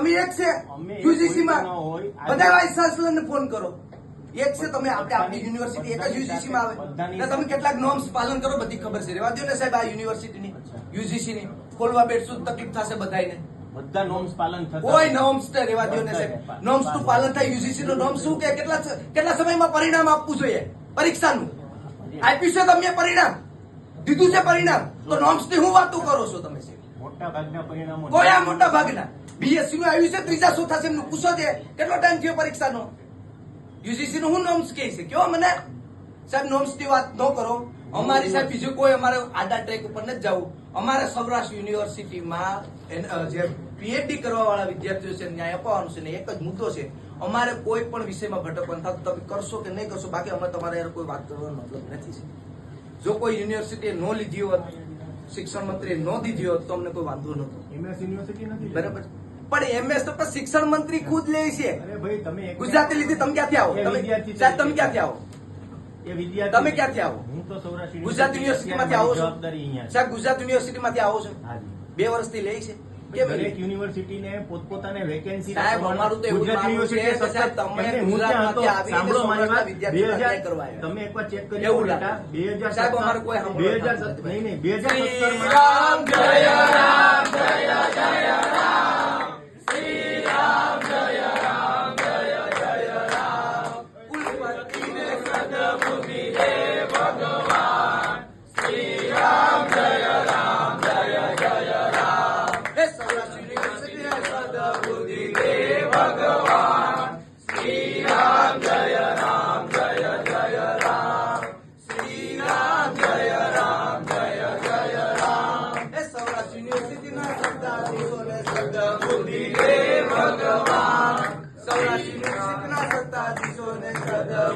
તમે એક છે યુજીસી માં. બધા વાઇસ ચાન્સલર ને ફોન કરો. એક છે તમે આપણે આપણી યુનિવર્સિટી એક જ યુજીસી માં આવે. ને તમે કેટલાક નોર્મ્સ પાલન કરો બધી ખબર છે. રેવા દો ને સાહેબ આ યુનિવર્સિટીની યુજીસી ની ખોલવા બેઠશું તકલીફ થશે બધાને બધા નોર્મ્સ પાલન થતા કોઈ નોર્મ્સ તો રેવા દો ને સાહેબ. નોર્મ્સનું પાલન થાય યુજીસી નું નોર્મ શું કે? કેટલા કેટલા સમયમાં પરિણામ આપવું જોઈએ? પરીક્ષાનું. આપ્યું છે તમને પરિણામ? દીધું છે પરિણામ? તો નોર્મ્સની હું વાતો કરો છો તમે? મોટા ભાગના પરિણામો કોઈ મોટા ભાગના બીએસસી નું આવ્યું છે ત્રીજા ચોથા સેમનું પૂછો છે કેટલો ટાઈમ થયો પરીક્ષાનો? યુજીસી નું હું નોમ્સ કે છે? કયો મને? સાહેબ નોમ્સની વાત ન કરો. અમારી સાહેબ બીજું કોઈ અમારે આડા ટ્રેક ઉપર નથી જવું. અમારે સૌરાષ્ટ્ર યુનિવર્સિટીમાં જે પીએચડી કરવા વાળા વિદ્યાર્થીઓ છે ન્યાય અપાવવાનું છે ને એક જ મુદ્દો છે. અમારે કોઈ પણ વિષયમાં ભટકવાનું થતું. તમે કરશો કે નહીં કરશો બાકી અમે તમારે કોઈ વાત કરવાનો મતલબ નથી છે. જો કોઈ યુનિવર્સિટીએ નો લીધી હોત શિક્ષણ મંત્રીએ નો દીધી હોત તો અમને કોઈ વાંધો નહોતો. એમએસ યુનિવર્સિટી નથી બરાબર. પણ એમએસ તો શિક્ષણ મંત્રી ખુદ લે છે. તમે ગુજરાતી લીધી તમે ક્યાંથી આવો? તમે સાહેબ તમે ક્યાંથી આવો? તમે ક્યાંથી આવો? હું તો સૌરાષ્ટ્ર ગુજરાત યુનિવર્સિટીમાંથી આવો છો. ગુજરાત યુનિવર્સિટી માંથી સાહેબ ગુજરાત યુનિવર્સિટીમાંથી આવો છો. બે વર્ષથી લે છે? દરેક યુનિવર્સિટીને પોતપોતાને વેકેન્સી સાહેબ, અમારું તો એવું માનવું છે કે સાહેબ, તમે ગુજરાતમાંથી આવીને મારી વાત. તમે એકવાર ચેક કરી એવું બે હજાર સાહેબ, અમારે કોઈ બે હજાર. નહીં નહીં. બે હજાર શ્રી રામ જય રામ જય જય રામ.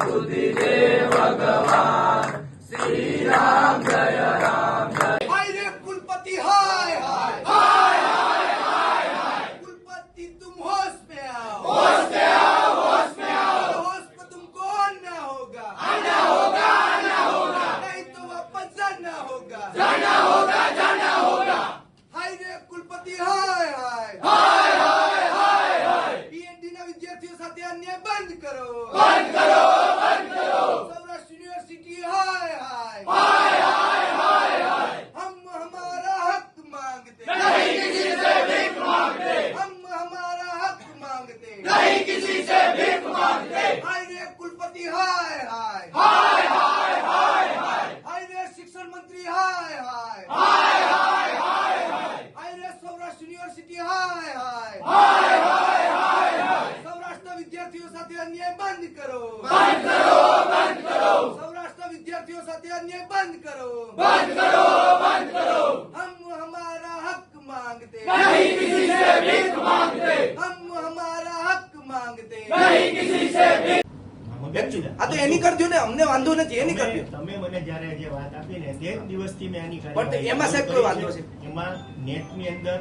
बुद्धि दे भगवान श्री राम जय વિદ્યાર્થીઓ સાથે અન્યાય બંધ કરો બંધ કરો બંધ કરો हम हमारा हक मांगते नहीं किसी से भीख मांगते हम हमारा हक मांगते नहीं किसी से આ તો એની કરજો ને અમને વાંધો નથી એની તમે કરજો તમે મને જ્યારે જે વાત આપી ને તે જ દિવસથી મેં આની પણ કાર્યવાહી એમાં સાહેબ શરૂ કોઈ કરી વાંધો છે. એમાં નેટની અંદર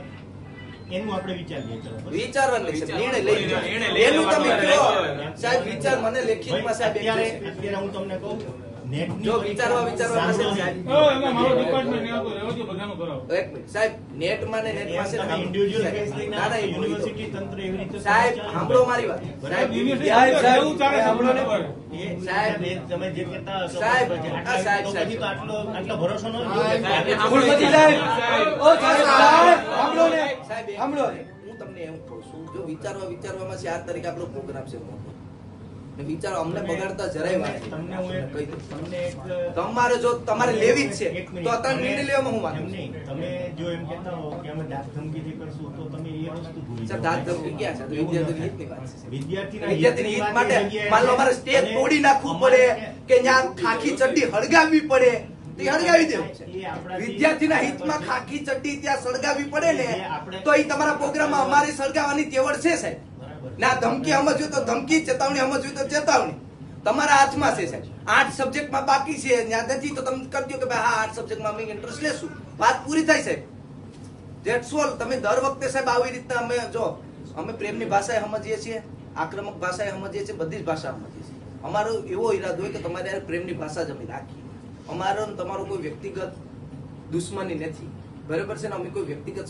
એનું આપણે વિચારીએ ચલો બસ. વિચારવાનું છે નિર્ણય લઈ લો. નિર્ણય લઈ એનું તમે લેવાનો કહો રહેશે. સાહેબ વિચાર મને લેખિતમાં સાહેબ એક અત્યારે છે. અત્યારે હું તમને કહું નેટની જો વિચારવા વિચારવા સાંભળો પાસે સાહેબ. સાહેબ. ઓ, એમાં મારો ડિપાર્ટમેન્ટ આવતો, રહેવા દ્યો, બધાનું કરાવો. એક મિનિટ સાહેબ નેટમાં ને ને તમે આમ- individual case લઈને ના, ના, આપો, એ ભૂલી જાઓ. યુનિવર્સિટી તંત્ર એવી રીતે સાહેબ સાંભળો મારી વાત સાહેબ યુનિવર્સિટી સાહેબ, સાહેબ, ચાલે સાંભળો ને. સાહેબ, સાહેબ, તમે જે કહેતા સાહેબ, આ સાહેબ, સાહેબ. તો આટલો આટલો ભરોસો ન કુલપતિ સાહેબ ઓ સાહેબ સાહેબ સાંભળો ને સાહેબ સાંભળો હું તમને એમ કહું છું જો વિચારવા વિચારવામાં ચાર તારીખ આપણો પ્રોગ્રામ છે મોટો વિચારો અમને બગાડતા જરાય વાત તમને કહી દઉં. તમને એક તમારે જો તમારે લેવી જ છે તો અત્યારે નિર્ણય લેવામાં હું વાત. તમે જો એમ કહેતા હો કે અમે દાંત ધમકીથી કરશું તો તમે એ વસ્તુ ભૂલી જાઓ. દાંત ધમકી ક્યાં છે? વિદ્યાર્થીની હિતની વાત છે. વિદ્યાર્થીના વિદ્યાર્થીની હિત માટે માલ માન લો અમારે સ્ટેજ તોડી નાખવું પડે કે જ્યાં ખાખી ચડ્ડી હળગાવવી પડે તો હળગાવી દેવું છે વિદ્યાર્થીના હિતમાં ખાખી ચડ્ડી ત્યાં સળગાવવી પડે ને તો એ તમારા પ્રોગ્રામમાં અમારે સળગાવવાની તેવડ છે સાહેબ. ના, ધમકી સમજવી તો ધમકી, ચેતવણી સમજવી તો ચેતવણી. તમારા હાથમાં છે, સાહેબ. આઠ સબ્જેક્ટમાં બાકી છે, ત્યાં નથી, તો તમે કરજો કે ભાઈ, હા, આઠ સબ્જેક્ટમાં અમે ઇન્ટરેસ્ટ લેશું. વાત પૂરી થાય, સાહેબ. દેટ્સ ઓલ તમે દર વખતે, સાહેબ, આવી રીતના અમે, જો, અમે પ્રેમની ભાષાએ સમજીએ છીએ, આક્રમક ભાષાએ સમજીએ છીએ, બધી જ ભાષા સમજીએ છીએ. અમારો એવો ઈરાદો હોય કે તમારે પ્રેમની ભાષા જ અમે રાખીએ. અમારો તમારો કોઈ વ્યક્તિગત દુશ્મની નથી. બરાબર છે ને? અમે કોઈ વ્યક્તિગત